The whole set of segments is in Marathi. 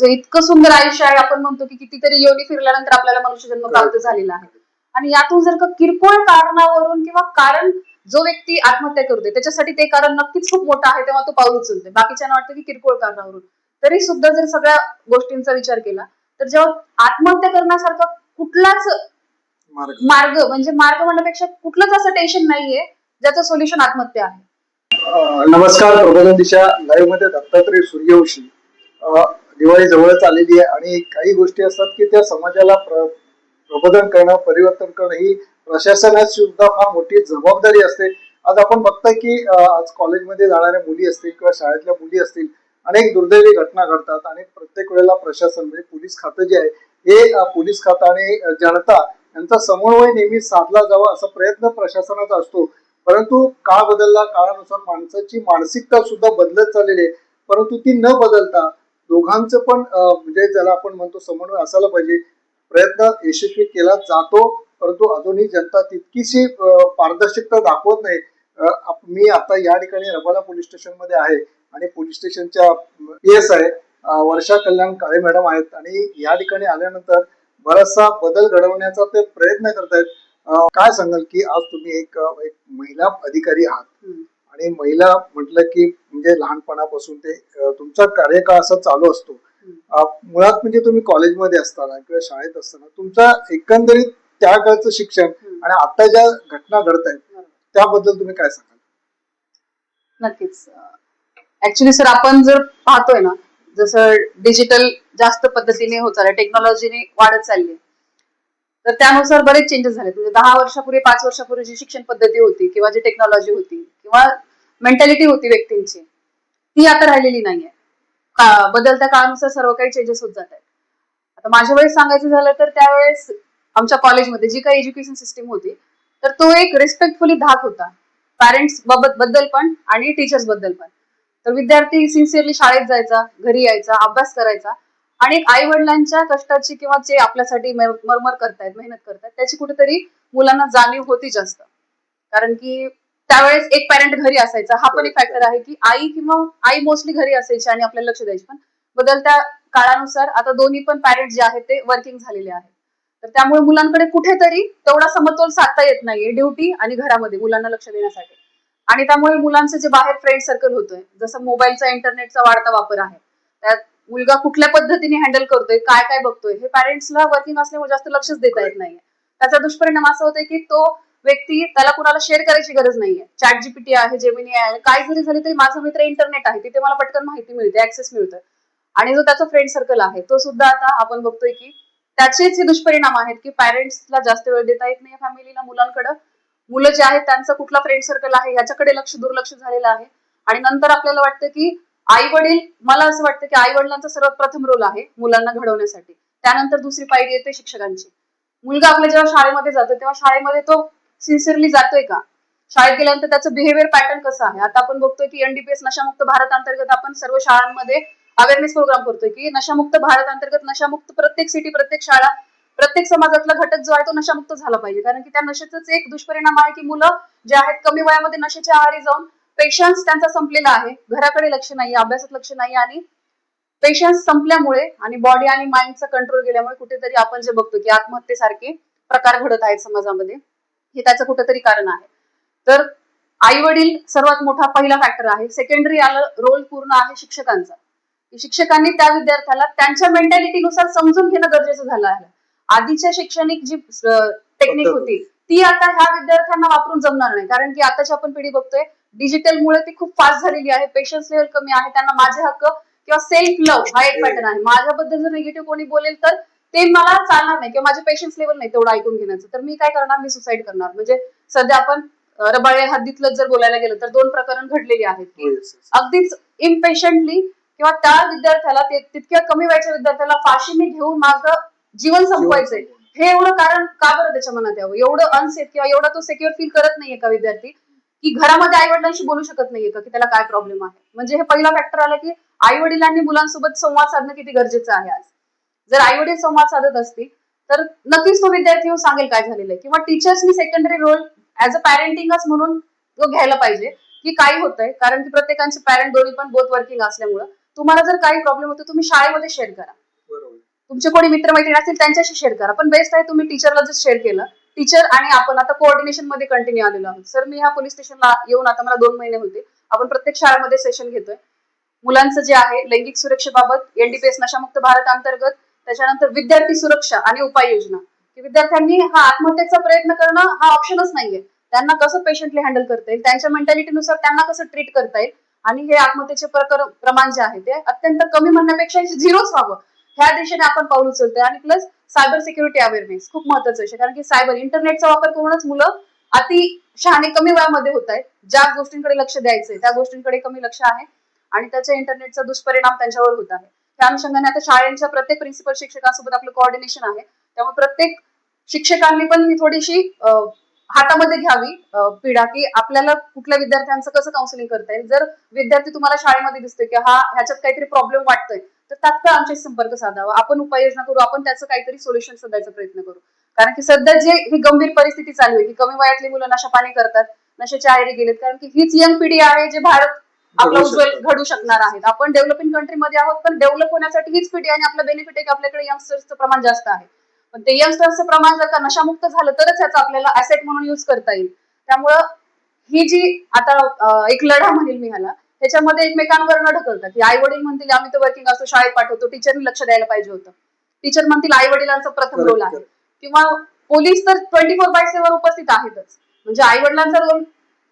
म्हणजे इतकं सुंदर आयुष्य आहे आपण म्हणतो की कितीतरी योनी फिरल्यानंतर आपल्याला मनुष्य जन्म प्राप्त झालेला आहे. आणि यातून जर का किरकोळ कारणावरून किंवा कारण जो व्यक्ती आत्महत्या करतोय त्याच्यासाठी ते कारण नक्कीच खूप मोठं आहे तेव्हा तो पाऊल उचलतोय बाकीच्यांना वाटतं की किरकोळ कारणावरून. तरी सुद्धा जर सगळ्या गोष्टींचा विचार केला तर जेव्हा आत्महत्या करण्यासारखा कुठलाच मार्ग. म्हणजे मार्ग म्हणण्यापेक्षा कुठलंच असं टेन्शन नाहीये ज्याचं सोल्युशन आत्महत्या आहे. नमस्कार. प्रबोधन दिशा. लाईव्हमध्ये दत्तात्रय सूर्यवंशी. दिवाळी जवळच आलेली आहे. आणि काही गोष्टी असतात की त्या समाजाला प्र- प्रबोधन करणं परिवर्तन करणं ही प्रशासनाची सुद्धा फार मोठी जबाबदारी असते. आज आपण बघतोय की आज कॉलेजमध्ये जाणाऱ्या मुली असतील किंवा शाळेतल्या मुली असतील अनेक दुर्दैवी घटना घडतात. आणि प्रत्येक वेळेला प्रशासन म्हणजे पोलीस खातं जे आहे हे पोलीस खातं आणि जनता यांचा समन्वय नेहमी साधला जावा असा प्रयत्न प्रशासनाचा असतो. परंतु काळ बदलला काळानुसार माणसाची मानसिकता सुद्धा बदलत चाललेली आहे. परंतु ती न बदलता दोघांचं पण म्हणजे ज्याला आपण म्हणतो समन्वय असायला पाहिजे. प्रयत्न यशस्वी केला जातो परंतु अजूनही जनता तितकीशी पारदर्शकता दाखवत नाही. मी आता या ठिकाणी रबाला पोलीस स्टेशनमध्ये आहे आणि पोलीस स्टेशनच्या पी एस आहे. वर्षा कल्याण काळे मॅडम आहेत आणि या ठिकाणी आल्यानंतर बराचसा बदल घडवण्याचा ते प्रयत्न करतायत. काय सांगाल की आज तुम्ही एक एक महिला अधिकारी आहात. आणि महिला म्हटलं की म्हणजे लहानपणापासून ते तुमचा कार्यकाळ असा चालू असतो. मुळात म्हणजे तुम्ही कॉलेजमध्ये असताना किंवा शाळेत असताना तुमचा एकंदरीत त्या काळचं शिक्षण. आणि आता ज्या घटना घडत आहेत त्याबद्दल तुम्ही काय सांगाल? नक्कीच. ऍक्च्युली सर आपण जर पाहतोय ना जसं डिजिटल जास्त पद्धतीने होत चाललंय टेक्नॉलॉजीने वाढत चालली. तर त्यानुसार बरेच चेंजेस झाले म्हणजे दहा वर्षापूर्वी पाच वर्षापूर्वी जी शिक्षण पद्धती होती किंवा जी टेक्नॉलॉजी होती किंवा मेंटॅलिटी होती व्यक्तींची. ती आता राहिलेली नाहीये. का- बदलत्या काळानुसार सर्व काही चेंजेस होत जात आहेत आता माझ्या वेळेस सांगायचं झालं तर त्यावेळेस आमच्या कॉलेजमध्ये जी काही एज्युकेशन सिस्टीम होती तर तो एक रिस्पेक्टफुली धाक होता. पॅरेंट्सबद्दल पण आणि टीचर्सबद्दल पण. तर विद्यार्थी सिन्सिअरली शाळेत जायचा घरी यायचा अभ्यास करायचा आणि एक आई वडिलांच्या कष्टाची किंवा जे आपल्यासाठी मरमर करतायत मेहनत करतायत त्याची कुठेतरी मुलांना जाणीव होती जास्त. कारण की त्यावेळेस एक पॅरेंट घरी असायचा. हा पण एक फॅक्टर आहे की आई किंवा आई मोस्टली घरी असायची आणि आपल्याला लक्ष द्यायची. पण बदलत्या काळानुसार आता दोन्ही पण पॅरेंट जे आहेत ते वर्किंग झालेले आहेत. तर त्यामुळे मुलांकडे कुठेतरी तेवढा समतोल साधता येत नाहीये ड्युटी आणि घरामध्ये मुलांना लक्ष देण्यासाठी. आणि त्यामुळे मुलांचं जे बाहेर फ्रेंड सर्कल होतोय जसं मोबाईलचा इंटरनेटचा वाढता वापर आहे. त्यात मुलगा कुठल्या पद्धतीने हँडल करतोय काय काय बघतोय हे पॅरेंट्सला वर्किंग असल्यामुळे जास्त लक्षच देता येत नाहीये. त्याचा दुष्परिणाम असा होतोय की तो व्यक्ती त्याला कुणाला शेअर करायची गरज नाहीये. चॅट जीपीटी आहे जेमिनी आहे काय जरी झाली तरी माझा मित्र इंटरनेट आहे तिथे मला पटकन माहिती मिळते ऍक्सेस मिळतोय. आणि जो त्याचा फ्रेंड सर्कल आहे तो सुद्धा आता आपण बघतोय की त्याचेच हे दुष्परिणाम आहेत की पॅरेंट्सला जास्त वेळ देता येत नाही फॅमिलीला मुलांकडे. मुलं जे आहेत त्यांचं कुठला फ्रेंड सर्कल आहे ह्याच्याकडे लक्ष दुर्लक्ष झालेलं आहे. आणि नंतर आपल्याला वाटतं की आई वडील मला असं वाटतं की आई वडिलांचा सर्वात प्रथम रोल आहे मुलांना घडवण्यासाठी. त्यानंतर दुसरी पायरी येते शिक्षकांची. मुलगा आपल्या जेव्हा शाळेमध्ये जातो तेव्हा शाळेमध्ये तो सिन्सिअरली जातोय का? शाळेत गेल्यानंतर त्याचं बिहेवियर पॅटर्न कसं आहे? आता आपण बघतोय की एनडीपीएस नशामुक्त भारत अंतर्गत आपण सर्व शाळांमध्ये अवेअरनेस प्रोग्राम करतोय की नशामुक्त भारत अंतर्गत नशामुक्त प्रत्येक सिटी प्रत्येक शाळा प्रत्येक समाजातला घटक जो आहे तो नशामुक्त झाला पाहिजे. कारण की त्या नशेचाच एक दुष्परिणाम आहे की मुलं जे आहेत कमी वयामध्ये नशेच्या आहारी जाऊन पेशन्स त्यांचा संपलेला आहे. घराकडे लक्ष नाही अभ्यासात लक्ष नाही आणि पेशन्स संपल्यामुळे आणि बॉडी आणि माइंडचा कंट्रोल गेल्यामुळे कुठेतरी आपण जे बघतो की आत्महत्येसारखे प्रकार घडत आहेत समाजामध्ये. हे त्याचं कुठेतरी कारण आहे. तर आई वडील सर्वात मोठा पहिला फॅक्टर आहे. सेकंडरी आलं रोल पूर्ण आहे शिक्षकांचा. शिक्षकांनी त्या विद्यार्थ्याला त्यांच्या मेंटॅलिटीनुसार समजून घेणं गरजेचं झालं आहे. आधीच्या शैक्षणिक जी टेक्निक होती ती आता ह्या विद्यार्थ्यांना वापरून जमणार नाही. कारण की आताची आपण पिढी बघतोय डिजिटल मुळे ती खूप फास्ट झालेली आहे पेशन्स लेवल कमी आहे त्यांना माझे हक्क किंवा सेल्फ लव्ह हा एक पॅटर्न आहे. माझ्याबद्दल जर निगेटिव्ह कोणी बोलेल तर ते मला चालणार नाही किंवा माझे पेशन्स लेवल नाही तेवढं ऐकून घेण्याचं. तर मी काय करणार? मी सुसाईड करणार. म्हणजे सध्या आपण रबाळे हद्दीतलं जर बोलायला गेलं तर दोन प्रकरण घडलेली आहेत की अगदीच इम्पेशंटली किंवा त्या विद्यार्थ्याला तितक्या कमी वयाच्या विद्यार्थ्याला फाशी मी घेऊन माझं जीवन संपवायचंय. हे एवढं कारण का बरं त्याच्या मनात यावं? एवढं अनसेफ किंवा एवढा तो सेक्युअर फील करत नाहीये का विद्यार्थी? की घरामध्ये आई वडिलांशी बोलू शकत नाहीये का की त्याला काय प्रॉब्लेम आहे? म्हणजे हे पहिला फॅक्टर आला की आई वडिलांनी मुलांसोबत संवाद साधणं किती गरजेचं आहे आज? जर आई वडील संवाद साधत असतील तर नक्कीच तो विद्यार्थी येऊन सांगेल काय झालेलं आहे. किंवा टीचर्सनी सेकंडरी रोल ऍज अ पॅरेंटिंगच म्हणून तो घ्यायला पाहिजे की काय होतंय? कारण की प्रत्येकाचे पॅरेंट दोन्ही पण बोथ वर्किंग असल्यामुळं तुम्हाला जर काही प्रॉब्लेम होतो तुम्ही शाळेमध्ये शेअर करा. तुमचे कोणी मित्रमैत्रिणी असतील त्यांच्याशी शेअर करा. पण बेस्ट आहे तुम्ही टीचरला जर शेअर केलं टीचर आणि आपण आता कोऑर्डिनेशनमध्ये कंटिन्यू आलेलो आहोत. सर मी ह्या पोलीस स्टेशनला येऊन आता मला दोन महिने होते. आपण प्रत्येक शाळेमध्ये सेशन घेतोय. मुलांचं जे आहे लैंगिक सुरक्षेबाबत एनडीपीएस नशामुक्त भारत अंतर्गत त्याच्यानंतर विद्यार्थी सुरक्षा आणि उपाययोजना. की विद्यार्थ्यांनी हा आत्महत्येचा प्रयत्न करणं हा ऑप्शनच नाहीये. त्यांना कसं पेशंटली हँडल करता येईल? त्यांच्या मेंटॅलिटीनुसार त्यांना कसं ट्रीट करता येईल? आणि हे आत्महत्येचे प्रकरण प्रमाण जे आहे ते अत्यंत कमी म्हणण्यापेक्षा झिरोच व्हावं. ह्या दिशेने आपण पाऊल उचलतोय आणि प्लस सायबर सिक्युरिटी अवेअरनेस खूप महत्वाचं विषय कारण की सायबर इंटरनेटचा वापर करूनच मुलं अति शहाणे कमी वयामध्ये होत आहेत. ज्या गोष्टींकडे लक्ष द्यायचंय त्या गोष्टींकडे कमी लक्ष आहे. आणि त्याच्या इंटरनेटचा दुष्परिणाम त्यांच्यावर होत आहे. त्या अनुषंगाने आता शाळेच्या प्रत्येक प्रिन्सिपल शिक्षकांसोबत आपलं कोऑर्डिनेशन आहे. त्यामुळे प्रत्येक शिक्षकांनी पण ही थोडीशी हातामध्ये घ्यावी पिढा की आपल्याला कुठल्या विद्यार्थ्यांचं कसं काउन्सिलिंग करता येईल? जर विद्यार्थी तुम्हाला शाळेमध्ये दिसतोय की हा ह्याच्यात काहीतरी प्रॉब्लेम वाटतोय तर तात्काळ आमच्याशी संपर्क साधावा. आपण उपाययोजना करू आपण त्याचं काहीतरी सोल्युशन शोधायचा प्रयत्न करू. कारण की सध्या जे ही गंभीर परिस्थिती चालू आहे की कमी वयातली मुलं नशा पाणी करतात नशेच्या आयरी गेलेत. कारण की हीच यंग पिढी आहे जे भारत आपला उज्ज्वल. घडू शकणार आहेत. आपण डेव्हलपिंग कंट्रीमध्ये आहोत पण डेव्हलप होण्यासाठी हीच पिढी आणि आपलं बेनिफिट आहे की आपल्याकडे यंगस्टर्सचं प्रमाण जास्त आहे. पण ते यंगस्टर्सचं प्रमाण जर का नशामुक्त झालं तरच ह्याचा आपल्याला ऍसेट म्हणून युज करता येईल. त्यामुळं ही जी आता एक लढा म्हणेल मी ह्याला त्याच्यामध्ये एकमेकांवर न ढकलता की आई वडील म्हणतील आम्ही तर वर्किंग असतो शाळेत पाठवतो. टीचरनी लक्ष द्यायला पाहिजे होतं. टीचर म्हणतील आई वडिलांचा प्रथम रोल आहे. किंवा पोलीस तर ट्वेंटी फोर बाय सेव्हन उपस्थित आहेतच. म्हणजे आई वडिलांचा रोल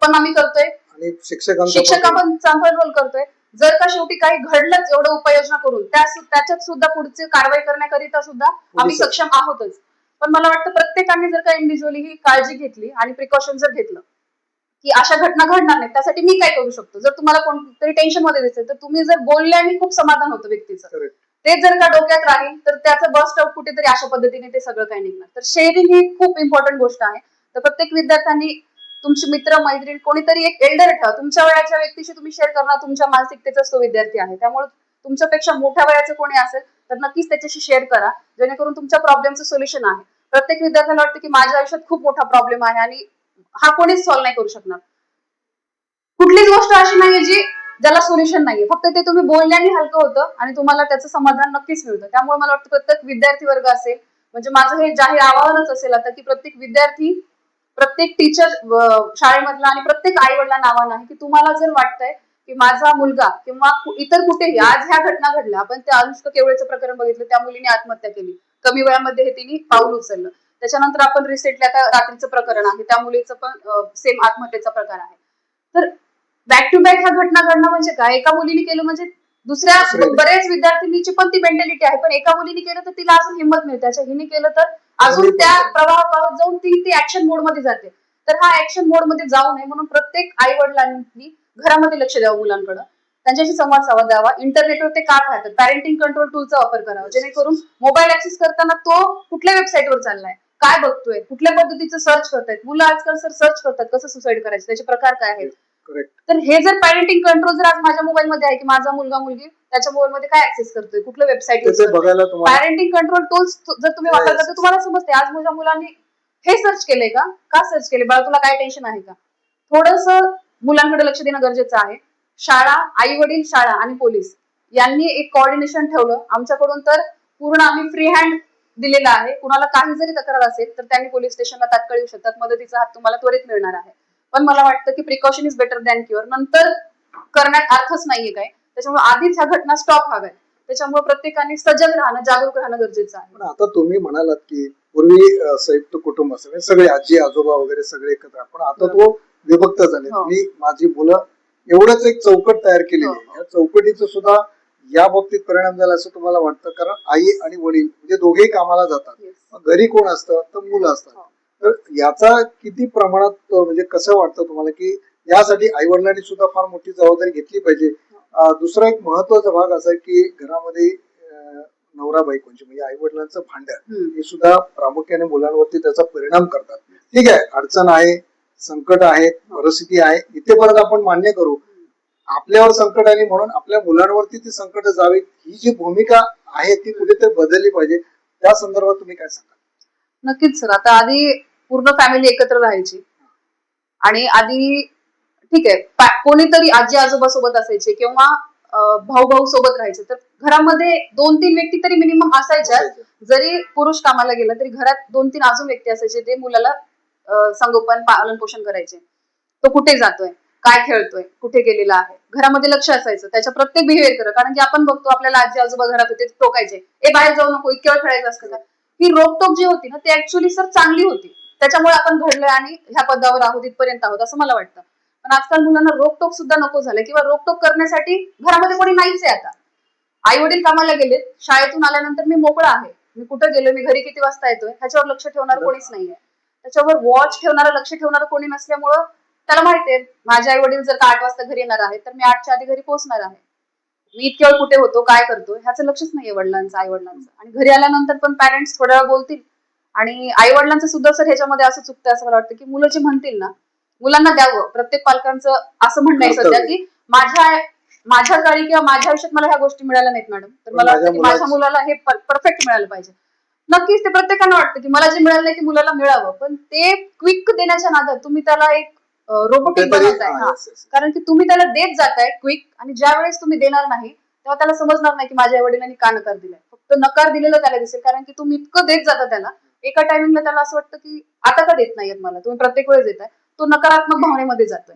पण आम्ही करतोय. आणि शिक्षकांचा शिक्षक पण- आपण चांगला रोल करतोय. जर का शेवटी काही घडलंच एवढं उपाययोजना करून त्या त्याच्यात सुद्धा पुढची कारवाई करण्याकरिता सुद्धा आम्ही. सक्षम आहोतच. पण मला वाटतं प्रत्येकाने जर का इंडिव्हिज्युअली ही काळजी घेतली आणि प्रिकॉशन जर घेतलं की अशा घटना घडणार नाहीत त्यासाठी मी काय करू शकतो? जर तुम्हाला कोणतरी टेन्शनमध्ये दिसेल तर तुम्ही जर बोलल्याने खूप समाधान होतं व्यक्तीचं. ते जर का डोक्यात राहील तर त्याचं बस्ट आउट कुठेतरी अशा पद्धतीने ते सगळं काही निघणार. तर शेअरिंग ही खूप इम्पॉर्टंट गोष्ट आहे. तर प्रत्येक विद्यार्थ्यांनी तुमचे मित्र मैत्रीण कोणीतरी एक एल्डर ठेवा. तुमच्या वयाच्या व्यक्तीशी तुम्ही शेअर करणार तुमच्या मानसिकतेचाच तो विद्यार्थी आहे. त्यामुळे तुमच्यापेक्षा मोठ्या वयाचं कोणी असेल तर नक्कीच त्याच्याशी शेअर करा. जेणेकरून तुमच्या प्रॉब्लेमचं सोल्युशन आहे. प्रत्येक विद्यार्थ्याला वाटतं की माझ्या आयुष्यात खूप मोठा प्रॉब्लेम आहे आणि हा कोणीच सॉल्व्ह नाही करू शकणार. कुठलीच गोष्ट अशी नाहीये जी ज्याला सोल्युशन नाहीये. फक्त ते तुम्ही बोलण्याने हलकं होतं आणि तुम्हाला त्याचं समाधान नक्कीच मिळतं. त्यामुळे मला वाटतं प्रत्येक विद्यार्थी वर्ग असेल म्हणजे माझं हे जाहीर आवाहनच असेल आता की प्रत्येक विद्यार्थी प्रत्येक टीचर शाळेमधला आणि प्रत्येक आई वडिलांना आव्हान आहे की तुम्हाला जर वाटतंय की माझा मुलगा किंवा इतर कुठेही आज ह्या घटना घडल्या आपण त्या अनुष्क केवळेचं प्रकरण बघितलं त्या मुलीने आत्महत्या केली. कमी वयामध्ये हे तिने पाऊल उचललं. त्याच्यानंतर आपण रिसेंटली आता रात्रीचं प्रकरण आहे त्या मुलीचं पण सेम आत्महत्येचा प्रकार आहे. तर बॅक टू बॅक ह्या घटना घडणं म्हणजे काय? एका मुलीने केलं म्हणजे दुसऱ्या. बऱ्याच विद्यार्थिनीची पण ती मेंटॅलिटी आहे पण एका मुलीने केलं तर तिला अजून हिंमत मिळते. हिने केलं तर अजून त्या प्रवाहात जाऊन ती ती ऍक्शन मोडमध्ये जाते. तर हा ऍक्शन मोडमध्ये जाऊ नये म्हणून प्रत्येक आई वडिलांनी घरामध्ये लक्ष द्यावं मुलांकडे. त्यांच्याशी संवाद साधा द्यावा इंटरनेटवर ते काय पाहतात? पॅरेंटिंग कंट्रोल टूलचा वापर करावा. जेणेकरून मोबाईल ऍक्सेस करताना तो कुठल्या वेबसाईटवर चाललाय? काय बघतोय? कुठल्या पद्धतीचं सर्च करतायत? मुलं आजकाल सर सर्च करतात. कसं सुसाईड करायचं? त्याचे प्रकार काय आहेत. तर हे जर पॅरेंटिंग कंट्रोल जर आज माझ्या मोबाईल मध्ये आहे की माझा मुलगा मुलगी त्याच्या मोबाईल मध्ये काय ऍक्सेस करतोय? कुठलं वेबसाईट पॅरेंटिंग कंट्रोल टूल्स जर तुम्ही. वापरता तर तुम्हाला समजते आज माझ्या मुलांनी हे सर्च केलंय का? का सर्च केले बाळा तुला काय टेन्शन आहे का? थोडस मुलांकडे लक्ष देणं गरजेचं आहे. शाळा आई वडील शाळा आणि पोलीस यांनी एक कोऑर्डिनेशन ठेवलं. आमच्याकडून तर पूर्ण आम्ही फ्री हँड दिलेला आहे. कुणाला काही जरी तक्रार असेल तर त्यांनी पोलीस स्टेशनला तात्काळ येऊ शकतात. मदतीचा हात तुम्हाला त्वरित मिळणार आहे. पण मला वाटतं की precaution is better than cure नंतर करण्यात अर्थच नाहीये काय. त्याच्यामुळे आधीच ह्या घटना स्टॉप व्हाव्यात. त्याच्यामुळे प्रत्येकाने सजग राहणं जागरूक राहणं गरजेचं आहे. पण आता तुम्ही म्हणालात की पूर्वी संयुक्त कुटुंब म्हणजे सगळे आजी आजोबा वगैरे सगळे एकत्र. पण आता तो विभक्त झाले हो. मी माझी मुलं एवढंच एक चौकट तयार केलेली हो. आहे या चौकटीचं सुद्धा या बाबतीत परिणाम झाला असं तुम्हाला वाटतं? कारण आई आणि वडील म्हणजे दोघेही कामाला जातात. घरी कोण असतं? तर मुलं असतात. हो. तर याचा किती प्रमाणात म्हणजे कसं वाटतं तुम्हाला की यासाठी आई वडिलांनी सुद्धा फार मोठी जबाबदारी घेतली पाहिजे? दुसरा एक महत्त्वाचा भाग असा आहे की घरामध्ये नवरा बायकोंची म्हणजे आई वडिलांचं भांडण. हे सुद्धा प्रामुख्याने मुलांवरती त्याचा परिणाम करतात. ठीक आहे अडचण आहे संकट आहे परिस्थिती आहे इथेपर्यंत आपण मान्य करू. आपल्यावर संकट आली म्हणून आपल्या मुलांवरती ती संकट जावी ही जी भूमिका आहे ती कुठेतरी बदलली पाहिजे. त्या संदर्भात तुम्ही काय सांगा नक्कीच सर. आता आधी पूर्ण फॅमिली एकत्र राहायची. आणि आधी ठीक आहे. कोणीतरी आजी आजोबा सोबत असायचे किंवा भाऊ भाऊ सोबत राहायचे. तर घरामध्ये दोन तीन व्यक्ती तरी मिनिमम असायच्या. जरी पुरुष कामाला गेला तरी घरात दोन तीन अजून व्यक्ती असायचे ते मुलाला संगोपन पालन पोषण करायचे. तो कुठे जातोय? काय खेळतोय? कुठे गेलेला आहे? घरामध्ये लक्ष असायचं. त्याच्या प्रत्येक बिहेवियर कर कारण की आपण बघतो आपल्याला आजी आजोबा घरात होते ते टोकायचे. ए बाहेर जाऊ नको इतक्या वेळ खेळायचं असतं का? ही रोकटोक जी होती ना ती ऍक्च्युली सर चांगली होती. त्याच्यामुळे आपण घडलोय आणि ह्या पदावर आहोत इथपर्यंत आहोत असं मला वाटतं. पण आजकाल मुलांना रोकटोक सुद्धा नको झालं किंवा रोकटोक करण्यासाठी घरामध्ये कोणी नाहीच आहे आता. आई वडील कामाला गेलेत. शाळेतून आल्यानंतर मी मोकळा आहे. मी कुठं गेलो मी घरी किती वाजता येतोय? ह्याच्यावर लक्ष ठेवणार कोणीच नाहीये. त्याच्यावर वॉच ठेवणारं लक्ष ठेवणारं कोणी नसल्यामुळं त्याला माहितीये माझे आई वडील जर का आठ वाजता घरी येणार आहेत तर मी आठच्या आधी घरी पोहोचणार आहे. मी इतक्या वेळ कुठे होतो? काय करतो ह्याचं लक्षच नाहीये वडिलांचं आई वडिलांचं आणि घरी आल्यानंतर पण पॅरेंट्स थोड्या वेळ बोलतील. आणि आई वडिलांचं सुद्धा सर ह्याच्यामध्ये असं चुकतं असं मला वाटतं की मुलं जे म्हणतील ना मुलांना द्यावं. प्रत्येक पालकांचं असं म्हणणं आहे सध्या की माझ्या माझ्या काळी किंवा माझ्या आयुष्यात मला ह्या गोष्टी मिळाल्या नाहीत मॅडम. तर मला वाटतं की माझ्या मुलाला हे परफेक्ट मिळालं पाहिजे. नक्कीच ते प्रत्येकाला वाटतं की मला जे मिळालं नाही ते मुलाला मिळावं पण ते क्विक देण्याच्या नादात तुम्ही त्याला एक रोबोटिक बनवताय. कारण की तुम्ही त्याला देत जाताय क्विक आणि ज्या वेळेस तुम्ही देणार नाही तेव्हा त्याला समजणार नाही की माझ्या वडिलांनी का नकार दिलाय. फक्त नकार दिलेला त्याला दिसेल कारण की तुम्ही इतकं देत जाता त्याला एका टायमिंगला त्याला असं वाटतं की आता का देत नाहीयेत मला? तुम्ही प्रत्येक वेळेस देताय. तो नकारात्मक भावनेमध्ये जातोय.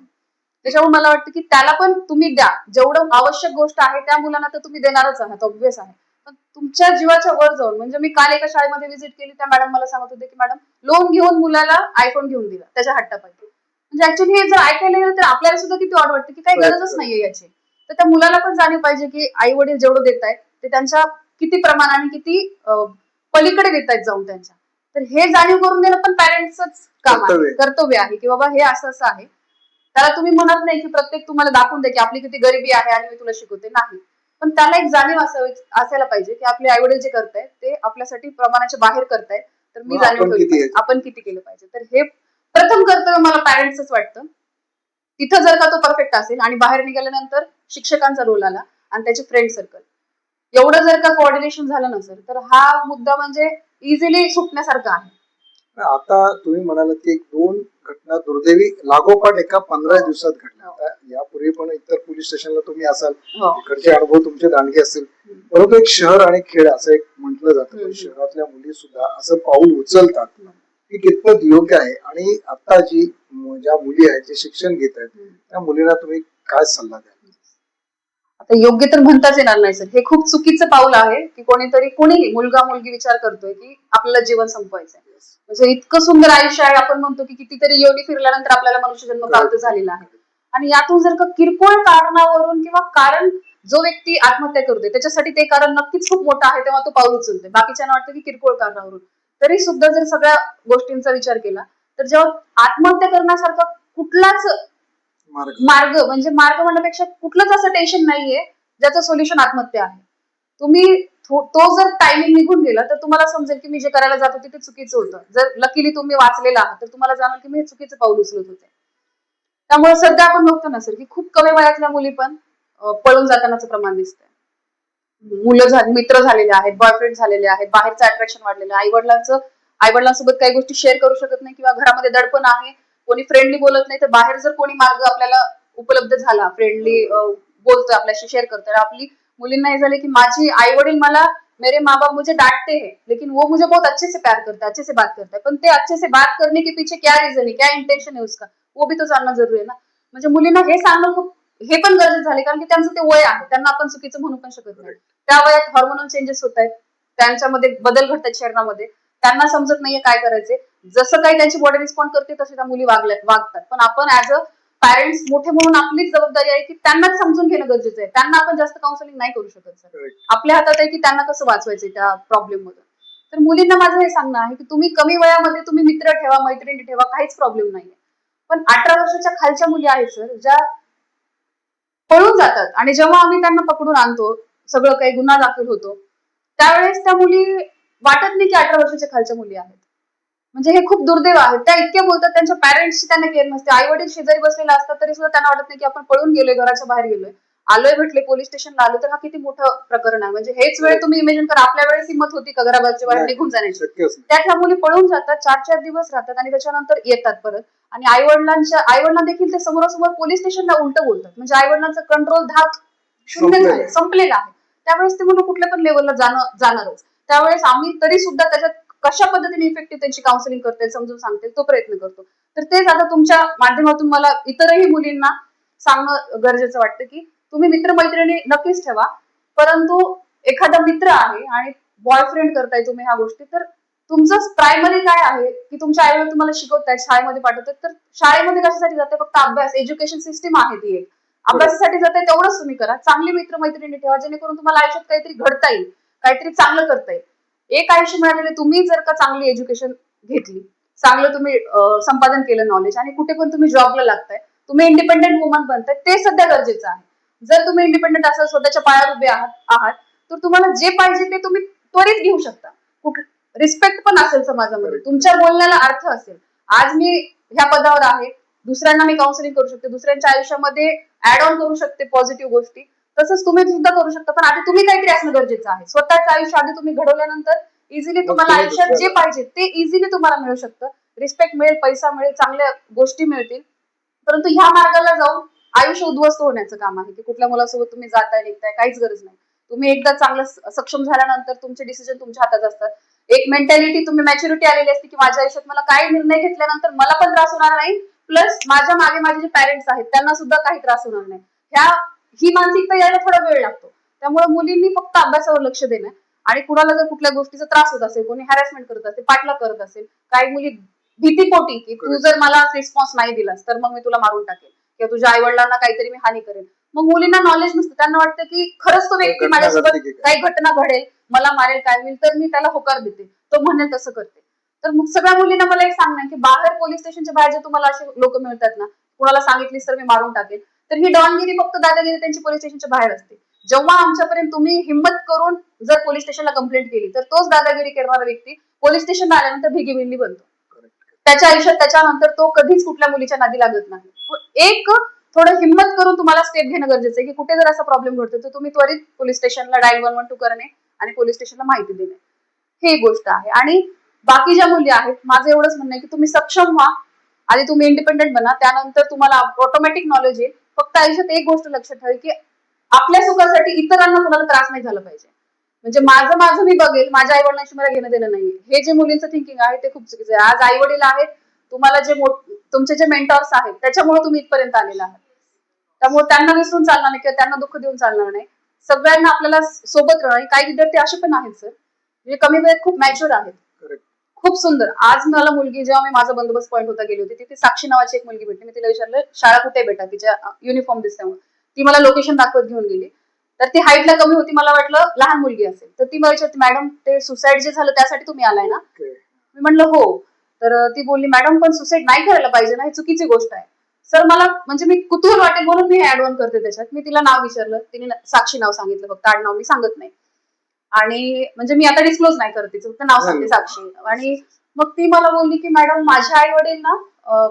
त्याच्यामुळे मला वाटतं की त्याला पण तुम्ही द्या. जेवढं आवश्यक गोष्ट आहे त्या मुलांना तर तुम्ही देणारच आहात ऑब्विस आहे. पण तुमच्या जीवाच्या वर जाऊन म्हणजे मी काल एका शाळेमध्ये व्हिजिट केली त्या मॅडम मला सांगत होते की मॅडम लोन घेऊन मुलाला आयफोन घेऊन दिला त्याच्या हट्टापैकी. म्हणजे ऍक्च्युली हे जर ऐकायला गेलं तर आपल्याला सुद्धा किती ऑड वाटतं की काही गरजच. नाहीये याची. तर त्या मुलाला पण जाणीव पाहिजे की आई वडील जेवढं देत आहेत ते त्यांच्या किती प्रमाणाने किती पलीकडे देत आहेत जाऊन त्यांच्या. तर हे जाणीव करून देणं पण पॅरेंट्सच काम कर्तव्य आहे. कर्तव्य आहे. की बाबा हे असं असं आहे. त्याला तुम्ही म्हणत नाही की प्रत्येक तुम्हाला दाखवून द्या की आपली किती गरिबी आहे आणि मी तुला शिकवते. नाही. पण त्याला एक जाणीव असावी असायला पाहिजे की आपले आई वडील जे करतायत ते आपल्यासाठी प्रमाणाच्या बाहेर करतायत. तर मी जाणीव ठेवली. आपण किती केलं पाहिजे. तर हे प्रथम कर्तव्य मला पॅरेंट्सच वाटतं. तिथं जर का तो परफेक्ट असेल आणि बाहेर निघाल्यानंतर शिक्षकांचा रोल आला आणि त्याचे फ्रेंड सर्कल एवढं जर का कोऑर्डिनेशन झालं नसेल तर हा मुद्दा म्हणजे इझिली सुटण्यासारखा आहे. आता तुम्ही म्हणालात की एक दोन घटना दुर्दैवी लागोपाठ एका पंधरा दिवसात घडल्या. आता यापूर्वी पण इतर पोलीस स्टेशनला तुम्ही असाल हो. इकडचे अनुभव तुमचे दांडगे असतील. परंतु एक शहर आणि खेळ असं एक म्हटलं जातं. शहरातल्या मुली सुद्धा असं पाऊल उचलतात. की कितपत योग्य आहे आणि आता जी ज्या मुली आहेत जे शिक्षण घेत आहेत त्या मुलींना तुम्ही काय सल्ला द्याल? आता योग्य तर म्हणताच येणार नाही सर. हे खूप चुकीचं पाऊल आहे की कोणीतरी कोणीही मुलगा मुलगी विचार करतोय की आपल्याला जीवन संपवायचं आहे म्हणजे इतकं सुंदर आयुष्य आहे आपण म्हणतो की कितीतरी योनी फिरल्यानंतर आपल्याला मनुष्यजन्म प्राप्त झालेला आहे. आणि यातून जर का किरकोळ कारणावरून किंवा कारण जो व्यक्ती आत्महत्या करतोय त्याच्यासाठी ते कारण नक्कीच खूप मोठं आहे तेव्हा तो पाऊल उचलतोय. बाकीच्यांना वाटतं की किरकोळ कारणावरून. तरी सुद्धा जर सगळ्या गोष्टींचा विचार केला तर जेव्हा आत्महत्या करण्यासारखा कुठलाच मार्ग. म्हणजे मार्ग म्हणण्यापेक्षा कुठलंच असं टेन्शन नाहीये ज्याचं सोल्युशन आत्महत्या आहे. तुम्ही तो जर टायमिंग निघून गेला तर तुम्हाला समजेल की मी जे करायला जात होते ते चुकीचं होतं. जर लकीली तुम्ही वाचलेला आहात तर तुम्हाला जाणवेल की मी चुकीचं पाऊल उचलत होते. त्यामुळे सध्या आपण बघतो ना सर की खूप कमी वयातल्या मुली पण पळून जातानाचं प्रमाण दिसतंय. मुलं मित्र झालेले आहेत बॉयफ्रेंड झालेले आहेत बाहेरचं अट्रॅक्शन वाढलेलं आहे. आई वडिलांचं आई वडिलांसोबत काही गोष्टी शेअर करू शकत नाही किंवा घरामध्ये दडपण आहे. कोणी फ्रेंडली बोलत नाही तर बाहेर जर कोणी मार्ग आपल्याला उपलब्ध झाला फ्रेंडली बोलतोय आपल्याशी शेअर करतोय आपली मुलींना हे झाले की माझी आई वडील मला मेरे माँ बाप मुझे डांटते हैं लेकिन वो मुझे बहुत अच्छे से प्यार करता है अच्छे से बात करता है पण ते अच्छे से बात करने के पीछे क्या रीजन है क्या इंटेंशन है उसका? वो भी तो जानना जरुरी आहे ना. म्हणजे मुलींना हे सांगणं खूप हे पण गरजेचं झाले कारण की त्यांचं ते वय आहे त्यांना आपण चुकीचं म्हणू पण शकत नाही. त्या वयात हॉर्मोनल चेंजेस होत आहेत त्यांच्यामध्ये बदल घडतात शरीरामध्ये त्यांना समजत नाहीये काय करायचे जसं काही त्यांची बॉडी रिस्पॉन्ड करते तसे त्या मुली वागल्या वागतात. पण आपण ऍज अ पॅरेंट्स मोठे म्हणून आपलीच जबाबदारी आहे की त्यांनाच समजून घेणं गरजेचं आहे. त्यांना आपण जास्त काउन्सिलिंग नाही करू शकत सर. आपल्या हातात आहे की त्यांना कसं वाचवायचं त्या प्रॉब्लेम मधून? तर मुलींना माझं हे सांगणं आहे की तुम्ही कमी वयामध्ये तुम्ही मित्र ठेवा मैत्रिणी ठेवा काहीच प्रॉब्लेम नाहीये. पण अठरा वर्षाच्या खालच्या मुली आहेत सर ज्या पळून जातात आणि जेव्हा आम्ही त्यांना पकडून आणतो सगळं काही गुन्हा दाखल होतो त्यावेळेस त्या मुली वाटत नाही की अठरा वर्षाच्या खालच्या मुली आहेत. म्हणजे हे खूप दुर्दैव आहे. त्या इतक्या बोलतात त्यांच्या पॅरेंट्सची त्यांना केअर नसते. आई वडील शेजारी बसलेले असतात तरी सुद्धा त्यांना वाटत नाही की आपण पळून गेलोय घराच्या बाहेर गेलोय. आलोय भेटले पोलीस स्टेशनला आलो तर हा किती मोठं प्रकरण आहे. म्हणजे हेच वेळ तुम्ही इमेजिन करा. आपल्या वेळेस हिंमत होती का घराबाहेरच्या बाहेर. निघून जाण्याची? त्यात ह्या मुली पळून जातात चार चार दिवस राहतात आणि त्याच्यानंतर येतात परत. आणि आई वडिलांच्या आई वडिलांना देखील ते समोरासमोर पोलीस स्टेशनला उलट बोलतात. म्हणजे आई वडिलांचा कंट्रोल धाक शून्य झाले. संपलेलं आहे. त्यावेळेस ते मुलं कुठल्या पण लेवलला जाणं जाणारच. त्यावेळेस आम्ही तरी सुद्धा त्याच्यात कशा पद्धतीने इफेक्टिव्ह त्यांची काउन्सिलिंग करते समजून सांगतील तो प्रयत्न करतो. तर तेच आता तुमच्या माध्यमातून मला इतरही मुलींना सांगणं गरजेचं वाटतं की तुम्ही मित्रमैत्रिणी नक्कीच ठेवा. परंतु एखादा मित्र आहे आणि बॉयफ्रेंड करताय तुम्ही ह्या गोष्टी तर तुमचं प्रायमरी काय आहे की तुमच्या आईवर तुम्हाला शिकवतायत शाळेमध्ये पाठवतात तर शाळेमध्ये कशासाठी जाते फक्त अभ्यास एज्युकेशन सिस्टीम आहे ती एक. अभ्यासासाठी जाते तेवढंच तुम्ही करा. चांगली मित्रमैत्रिणी ठेवा जेणेकरून तुम्हाला आयुष्यात काहीतरी घडता येईल काहीतरी चांगलं करता येईल. एक आयुष्य मिळालेले तुम्ही जर का चांगली एज्युकेशन घेतली चांगलं तुम्ही संपादन केलं नॉलेज आणि कुठे पण तुम्ही जॉबला लागताय तुम्ही इंडिपेंडेंट वुमन बनताय ते सध्या गरजेचं आहे. जर तुम्ही इंडिपेंडेंट असाल स्वतःच्या पायावर उभे आहात आहात तर तुम्हाला जे पाहिजे ते तुम्ही त्वरित घेऊ शकता. कुठलं रिस्पेक्ट पण असेल समाजामध्ये. तुमच्या बोलण्याला अर्थ असेल. आज मी ह्या पदावर आहे दुसऱ्यांना मी काउन्सिलिंग करू शकते दुसऱ्यांच्या आयुष्यामध्ये ऍड ऑन करू शकते पॉझिटिव्ह गोष्टी. तसंच तुम्ही सुद्धा करू शकता. पण आधी तुम्ही काहीतरी असणं गरजेचं आहे. स्वतःचं आयुष्य आधी तुम्ही घडवल्यानंतर इझिली तुम्हाला तुम्ही आयुष्यात जे पाहिजे ते इझिली तुम्हाला मिळू शकतं. रिस्पेक्ट मिळेल पैसा मिळेल चांगल्या गोष्टी मिळतील. परंतु ह्या मार्गाला जाऊन आयुष्य उद्ध्वस्त होण्याचं काम आहे की कुठल्या मुलासोबत तुम्ही जाताय निघताय काहीच गरज नाही. तुम्ही एकदा चांगलं सक्षम झाल्यानंतर तुमचे डिसिजन तुमच्या हातात असतात. एक मेंटॅलिटी तुम्ही मॅच्युरिटी आलेली असते की माझ्या आयुष्यात मला काही निर्णय घेतल्यानंतर मला पण त्रास होणार नाही. प्लस माझ्या मागे माझे जे पॅरेंट्स आहेत त्यांना सुद्धा काही त्रास होणार नाही. ह्या ही मानसिकता यायला थोडा वेळ लागतो. त्यामुळे मुलींनी फक्त अभ्यासावर लक्ष देणं आणि कुणाला जर कुठल्या गोष्टीचा त्रास होत असेल कोणी हॅरॅसमेंट करत असेल पाठलाग करत असेल काही मुली भीतीपोटी की तू जर मला रिस्पॉन्स नाही दिलास तर मग मी तुला मारून टाकेल किंवा तुझ्या आई वडिलांना काहीतरी मी हानी करेन. मग मुलींना नॉलेज नसतं. त्यांना वाटतं की खरंच तो व्यक्ती माझ्यासोबत? काही घटना घडेल मला मारेल काय होईल तर मी त्याला होकार देते. तो म्हणेल तसं करते. तर मग सगळ्या मुलींना मला एक सांगणं आहे की बाहेर पोलीस स्टेशनच्या बाहेर जे तुम्हाला असे लोक मिळतात ना कुणाला सांगितलीस तर मी मारून टाकेल तर ही डॉनगिरी फक्त दादागिरी त्यांची पोलीस स्टेशनच्या बाहेर असते. जेव्हा आमच्यापर्यंत तुम्ही हिंमत करून जर पोलीस स्टेशनला कंप्लेंट केली तर तोच दादागिरी करणारा व्यक्ती पोलीस स्टेशनला आल्यानंतर भिगी बनतो. त्याच्या आयुष्यात त्याच्यानंतर तो कधीच कुठल्या मुलीच्या नादी लागत नाही. एक थोडं हिंमत करून तुम्हाला स्टेप घेणं गरजेचं आहे की कुठे जर असा प्रॉब्लेम घडतो तर तुम्ही त्वरित पोलीस स्टेशनला डायल वन वन टू करणे आणि पोलीस स्टेशनला माहिती देणे. हे गोष्ट आहे. आणि बाकी ज्या मुली आहेत माझं एवढंच म्हणणं आहे की तुम्ही सक्षम व्हा. आधी तुम्ही इंडिपेंडेंट बना. त्यानंतर तुम्हाला ऑटोमॅटिक नॉलेज येईल फक्त आयुष्यात एक गोष्ट लक्षात ठेवी की आपल्या सुखासाठी इतरांना कोणाला त्रास नाही झाला पाहिजे. म्हणजे माझं माझं मी बघेल माझ्या आई वडिलांशी मला घेणं देणं नाही हे जे मुलींचं थिंकिंग आहे ते खूप चुकीचं आहे. आज आई वडील आहेत तुम्हाला जे तुमचे जे मेंटॉर्स आहेत त्याच्यामुळे तुम्ही इथपर्यंत आलेला आहात. त्यामुळे त्यांना विसरून चालणार नाही किंवा त्यांना दुःख देऊन चालणार नाही. सगळ्यांना आपल्याला सोबत राहणार काही विद्यार्थी असे पण आहेत सर म्हणजे कमी वेळेत खूप मॅच्युअर आहेत. खूप सुंदर. आज मला मुलगी जेव्हा मी माझा बंदोबस्त पॉईंट होता गेली होती तिथे साक्षी नावाची एक मुलगी भेटली. मी तिला विचारलं शाळा कुठे बेटा? तिच्या युनिफॉर्म दिसल्यामुळे. ती मला लोकेशन दाखवत घेऊन गेली. तर ती हाईटला कमी होती मला वाटलं लहान मुलगी असेल. तर ती मला विचारते मॅडम ते सुसाईड जे झालं त्यासाठी तुम्ही आलाय ना. मी म्हणलं हो. तर ती बोलली मॅडम पण सुसाईड नाही करायला पाहिजे ना ही चुकीची गोष्ट आहे. सर मला म्हणजे मी कुतूहल वाटेल म्हणून मी ऍड ऑन करते त्याच्यात. मी तिला नाव विचारलं. तिने साक्षी नाव सांगितलं फक्त आडनाव मी सांगत नाही. आणि म्हणजे मी आता डिस्क्लोज नाही करत फक्त नाव सांगते साक्षी. आणि मग ती मला बोलली की मॅडम माझ्या आई वडील ना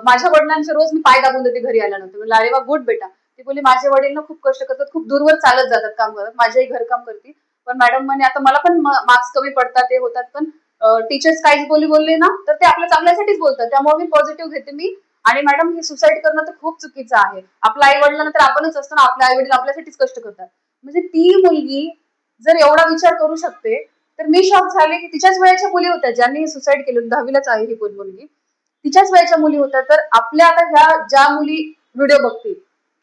माझ्या वडिलांचे रोज मी पाय दाबून देते घरी आल्यानंतर म्हणलं अरे वा गुड बेटा. ती बोलली माझे वडील ना खूप कष्ट करतात खूप दूरवर चालत जातात काम करत माझी आई घरकाम करते. पण मॅडम म्हणे आता मला पण मार्क्स कमी पडतात ते होतात. पण टीचर्स काहीच बोली बोलले ना तर ते आपल्या चांगल्यासाठीच बोलतात. त्यामुळे मी पॉझिटिव्ह घेते मी. आणि मॅडम हे सुसाईड करणं तर खूप चुकीचं आहे. आपल्या आई वडिलांना तर आपणच असतो ना आपल्या आई वडील आपल्यासाठीच कष्ट करतात. म्हणजे ती मुलगी जर एवढा विचार करू शकते तर मी शॉक झाले की तिच्याच वयाच्या मुली होत्या ज्यांनी सुसाईड केलं. दहावीलाच आहे ही कोण मुलगी. तिच्याच वयाच्या मुली होत्या तर आपल्या आता ह्या ज्या मुली व्हिडिओ बघतील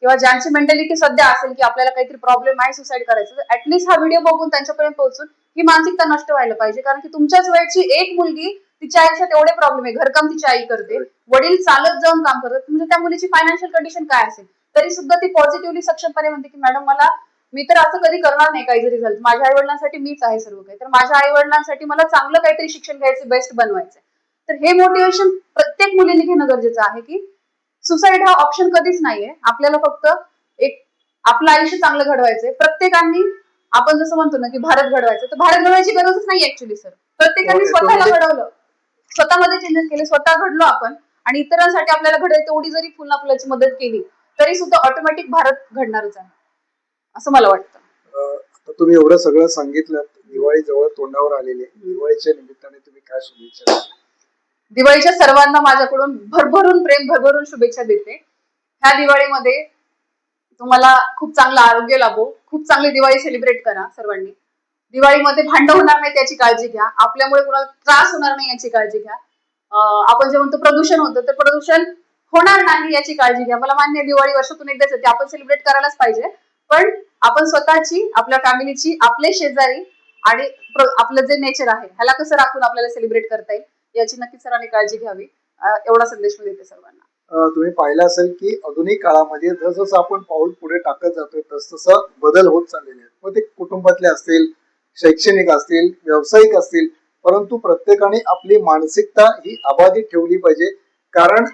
किंवा ज्यांची मेंटॅलिटी सध्या असेल की आपल्याला काहीतरी प्रॉब्लेम आहे सुसाईड करायचं तर ऍटलीस्ट हा व्हिडिओ बघून त्यांच्यापर्यंत पोहोचून ही मानसिकता नष्ट व्हायला पाहिजे. कारण की तुमच्याच वयाची एक मुलगी तिच्या आयुष्यात एवढे प्रॉब्लेम आहे. घरकाम तिची आई करते वडील चालत जाऊन काम करतात म्हणजे त्या मुलीची फायनान्शियल कंडिशन काय असेल? तरी सुद्धा ती पॉझिटिव्हली सक्षमपणे म्हणते की मॅडम मला मी तर असं कधी करणार नाही काही जरी झालं माझ्या आई वडिलांसाठी मीच आहे सर्व काही. तर माझ्या आई वडिलांसाठी मला चांगलं काहीतरी शिक्षण घ्यायचं बेस्ट बनवायचं तर हे मोटिवेशन प्रत्येक मुलीने घेणं गरजेचं आहे की सुसाईड हा ऑप्शन कधीच नाहीये. आपल्याला फक्त एक आपलं आयुष्य चांगलं घडवायचंय. प्रत्येकाने आपण जसं म्हणतो ना की भारत घडवायचं. तर भारत घडवायची गरजच नाही ऍक्च्युली सर प्रत्येकाने हो, स्वतःला घडवलं. स्वतःमध्ये चेंजेस केले स्वतः घडलो आपण आणि इतरांसाठी आपल्याला घडेल तेवढी जरी फुलना फुलाची मदत केली तरी सुद्धा ऑटोमॅटिक भारत घडणारच आहे. असं मला वाटतं. तुम्ही एवढं सगळं सांगितलं दिवाळी जवळ तोंडावर आलेली आहे. दिवाळीच्या निमित्ताने तुम्ही काय शुभेच्छा? दिवाळीच्या सर्वांना माझ्याकडून भरभरून प्रेम भरभरून शुभेच्छा देते. ह्या दिवाळीमध्ये तुम्हाला खूप चांगलं आरोग्य लाभो. खूप चांगली दिवाळी सेलिब्रेट करा सर्वांनी. दिवाळीमध्ये भांडण होणार नाही त्याची काळजी घ्या. आपल्यामुळे कुणाला त्रास होणार नाही याची काळजी घ्या. आपण जे म्हणतो प्रदूषण होतं तर प्रदूषण होणार नाही याची काळजी घ्या. मला मान्य दिवाळी वर्षातून एकदाच येते. आपण सेलिब्रेट करायलाच पाहिजे. पण आपण स्वतःची आपल्या फॅमिलीची आपले शेजारी आणि आपलं जे नेचर आहे ह्याला कसं राखून आपल्याला सेलिब्रेट करता येईल याची नक्कीच सरांनी काळजी घ्यावी. एवढा संदेश मी देते सर्वांना. तुम्ही पाहिलं असेल की आधुनिक काळामध्ये जसजसं आपण पाऊल पुढे टाकत जातोय तसतसं बदल होत चाललेले आहेत. मग ते कुटुंबातले असतील शैक्षणिक असतील व्यावसायिक असतील परंतु प्रत्येकाने आपली मानसिकता ही अबाधित ठेवली पाहिजे. कारण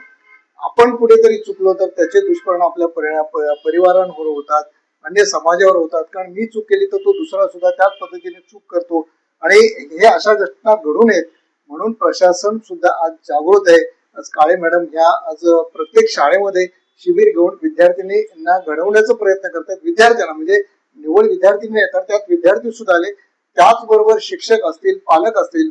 आपण कुठेतरी चुकलो तर त्याचे दुष्परिणाम आपल्या परिणाम परिवारांवर होतात अन्य समाजावर होतात. कारण मी चूक केली तर तो दुसरा सुद्धा त्याच पद्धतीने चूक करतो. आणि हे अशा घटना घडू नयेत. म्हणून प्रशासन सुद्धा आज जागृत आहे. आज काळे मॅडम ह्या आज प्रत्येक शाळेमध्ये शिबिर घेऊन विद्यार्थिनींना घडवण्याचा प्रयत्न करतात विद्यार्थ्यांना म्हणजे निवड विद्यार्थी नाही त्यात विद्यार्थी सुद्धा आले. त्याचबरोबर शिक्षक असतील पालक असतील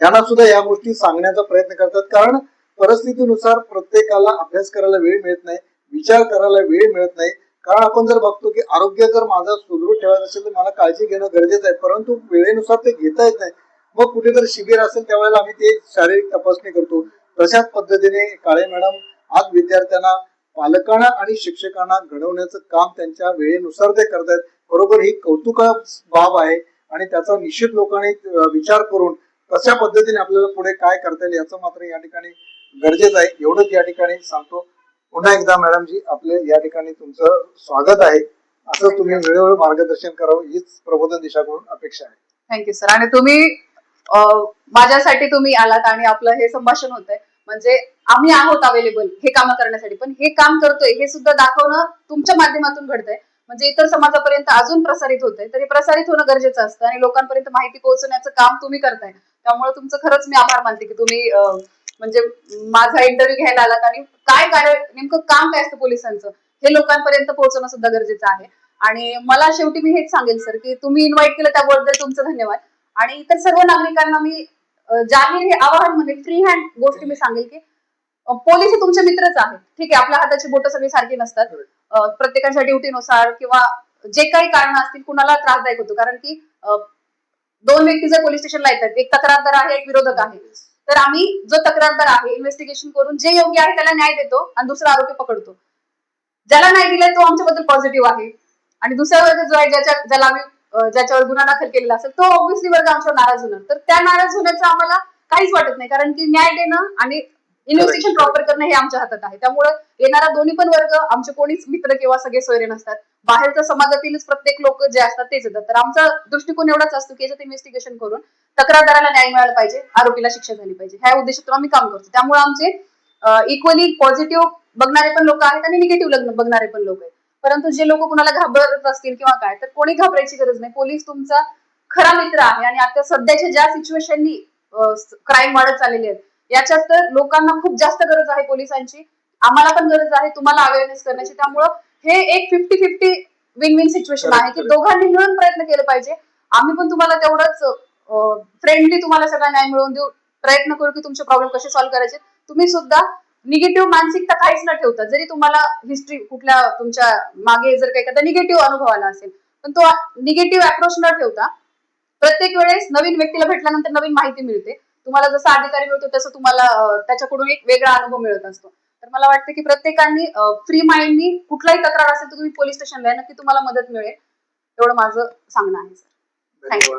त्यांना सुद्धा या गोष्टी सांगण्याचा प्रयत्न करतात. कारण परिस्थितीनुसार प्रत्येकाला अभ्यास करायला वेळ मिळत नाही. विचार करायला वेळ मिळत नाही. कारण आपण जर बघतो की आरोग्य जर माझं सुदृढ ठेवायचं असेल तर मला काळजी घेणं गरजेचं आहे. परंतु वेळेनुसार ते घेता येत नाही. मग कुठेतरी शिबिर असेल त्यावेळेला आम्ही ते शारीरिक तपासणी करतो. तशाच पद्धतीने काळे मॅडम आज विद्यार्थ्यांना पालकांना आणि शिक्षकांना घडवण्याचं काम त्यांच्या वेळेनुसार ते करतायत. बरोबर ही कौतुका बाब आहे आणि त्याचा निश्चित लोकांनी विचार करून कशा पद्धतीने आपल्याला पुढे काय करता येईल याचं मात्र या ठिकाणी गरजेचं आहे. एवढंच या ठिकाणी सांगतो. पुन्हा एकदा मॅडमजी आपले या ठिकाणी तुमचं स्वागत आहे. असं तुम्ही वेळोवेळी मार्गदर्शन करावं हीच प्रबोधन दिशाकडून अपेक्षा आहे. थँक्यू सर आणि तुम्ही माझ्यासाठी तुम्ही आलात आणि आपलं हे संभाषण होतंय. म्हणजे आम्ही आहोत अवेलेबल हे काम करण्यासाठी. पण हे काम करतोय हे सुद्धा दाखवणं तुमच्या माध्यमातून घडतंय. म्हणजे इतर समाजापर्यंत अजून प्रसारित होतंय. तर हे प्रसारित होणं गरजेचं असतं आणि लोकांपर्यंत माहिती पोहोचवण्याचं काम तुम्ही करताय. त्यामुळे तुमचं खरंच मी आभार मानते की तुम्ही म्हणजे माझा इंटरव्ह्यू घ्यायला आलात आणि काय कार्य नेमकं काम काय असतं पोलिसांचं? हे लोकांपर्यंत पोहोचवणं सुद्धा गरजेचं आहे. आणि मला शेवटी मी हेच सांगेल सर की तुम्ही इन्व्हाइट केलं त्याबद्दल तुमचं धन्यवाद. आणि इतर सर्व नागरिकांना मी जाहीर हे आवाहन म्हणेल फ्री हँड गोष्टी मी सांगेल की पोलीस हे तुमचे मित्रच आहेत. ठीक आहे आपल्या हाताची बोटं सगळी सारखी नसतात. प्रत्येकाच्या ड्युटीनुसार किंवा जे काही कारण असतील कुणाला त्रासदायक होतो. कारण की दोन व्यक्ती जर पोलीस स्टेशनला येतात एक तक्रारदार आहे एक विरोधक आहे. तर आम्ही जो तक्रारदार आहे इन्व्हेस्टिगेशन करून जे योग्य आहे त्याला न्याय देतो आणि दुसरा आरोपी पकडतो. ज्याला न्याय दिलाय तो आमच्याबद्दल पॉझिटिव्ह आहे. आणि दुसरा वर्ग जो आहे ज्याच्या ज्याला आम्ही ज्याच्यावर गुन्हा दाखल केलेला असेल तो ऑब्व्हियसली वर्ग आमच्यावर नाराज होणार. तर त्या नाराज होण्याचं आम्हाला काहीच वाटत नाही कारण की न्याय देणं आणि इन्व्हेस्टिगेशन प्रॉपर करणं हे आमच्या हातात आहे. त्यामुळे येणारा दोन्ही पण वर्ग आमचे कोणीच मित्र किंवा सगळे सोयरे नसतात. बाहेरच्या समाजातीलच प्रत्येक लोक जे असतात तेच येतात. तर आमचा दृष्टिकोन एवढाच असतो की याच्यात इन्व्हेस्टिगेशन करून तक्रारदाराला न्याय मिळाला पाहिजे आरोपीला शिक्षा झाली पाहिजे. ह्या उद्देशातून आम्ही काम करतो. त्यामुळे आमचे इक्वली पॉझिटिव्ह बघणारे पण लोक आहेत आणि निगेटिव्ह लग्न बघणारे पण लोक आहेत. परंतु जे लोक कुणाला घाबरत असतील किंवा काय तर कोणी घाबरायची गरज नाही. पोलीस तुमचा खरा मित्र आहे आणि आता सध्याच्या ज्या सिच्युएशननी क्राईम वाढत चाललेले आहेत याच्यात तर लोकांना खूप जास्त गरज आहे पोलिसांची. आम्हाला पण गरज आहे तुम्हाला अवेअरनेस करण्याची. त्यामुळं हे एक fifty fifty win win situation आहे की दोघांनी मिळून प्रयत्न केले पाहिजे. आम्ही पण तुम्हाला तेवढंच फ्रेंडली तुम्हाला सगळा न्याय मिळवून देऊ. प्रयत्न करू की तुमचे प्रॉब्लेम कसे सॉल्व्ह करायचे. तुम्ही सुद्धा निगेटिव्ह मानसिकता काहीच न ठेवता जरी तुम्हाला हिस्ट्री कुठल्या तुमच्या मागे जर काही एखादा निगेटिव्ह अनुभव आला असेल पण तो निगेटिव्ह अप्रोच न ठेवता प्रत्येक वेळेस नवीन व्यक्तीला भेटल्यानंतर नवीन माहिती मिळते. तुम्हाला जसा अधिकारी मिळतो तसं तुम्हाला त्याच्याकडून एक वेगळा अनुभव मिळत असतो. तर मला वाटतं की प्रत्येकाने फ्री माइंडनी कुठलाही तक्रार असेल तर तुम्ही पोलीस स्टेशनला नक्की तुम्हाला मदत मिळेल. एवढं माझं सांगणं आहे सर थँक्यू